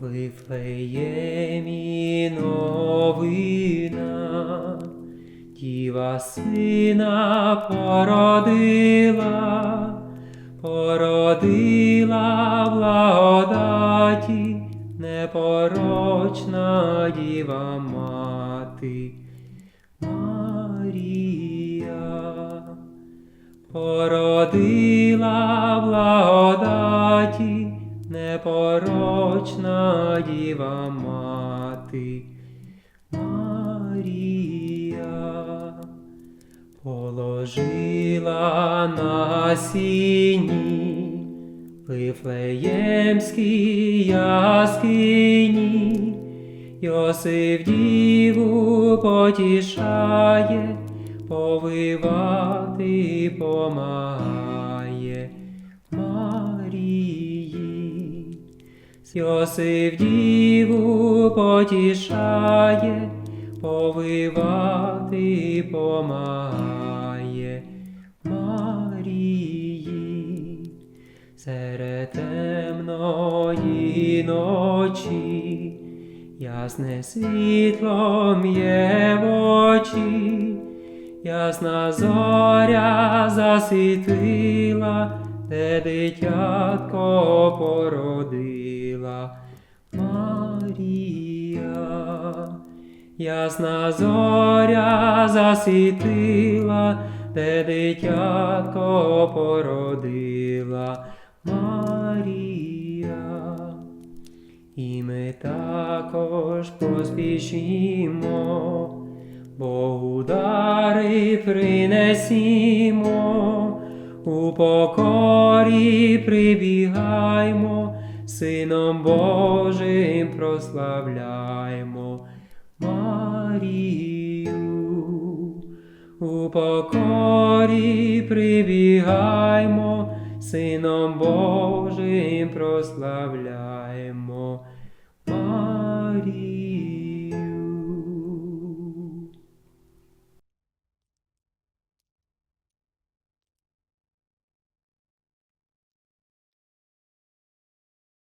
Вифлеємі новина, Діва сина породила, породила благодаті, непорочна діва мати. Марія породила благодаті, непорочна діва мати. Марія положила на сіні Вифлеємській яскині, Йосиф діву потішає, повивати помагає Йосиф діву потішає, повивати помагає Марії. Серед темної ночі ясне світло м'є в очі, ясна зоря засвітила, де дитятко породила Марія. Ясна зоря засвітила, де дитятко породила Марія. І ми також поспішімо, Богу дари принесімо, у покорі прибігаймо, Сином Божим прославляймо Марію, у покорі прибігаймо, Сином Божим прославляймо Марію.